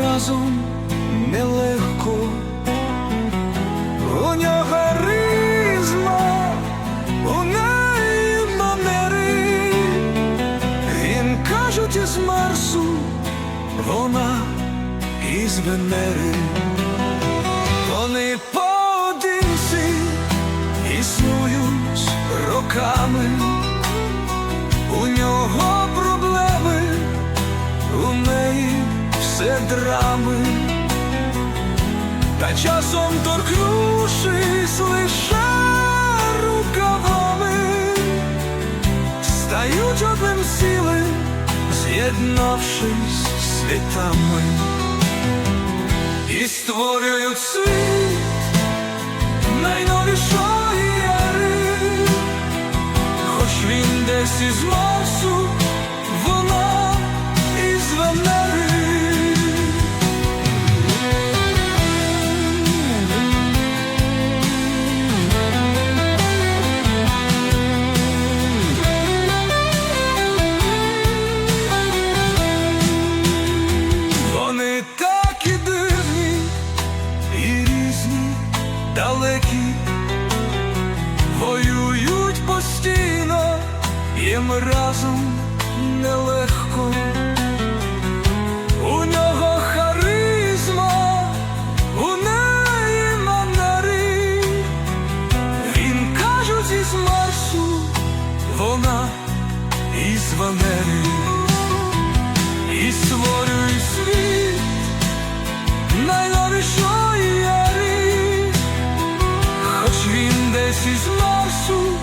разом нелегко. У нього харизма, у неї манери. Він кажуть із Марсу, вона із Венери. Вони поодинці існують роками. Все драми. Та часом торкнувшись лише рукавами, стають одним цілим, з'єднавшись світами, і створюють світ найновішої ери, хоч він десь із Марсу, різні, далекі, воюють постійно, їм разом нелегко. У нього харизма, у неї манери. Він кажуть із Марсу, вона із Венери esses laços.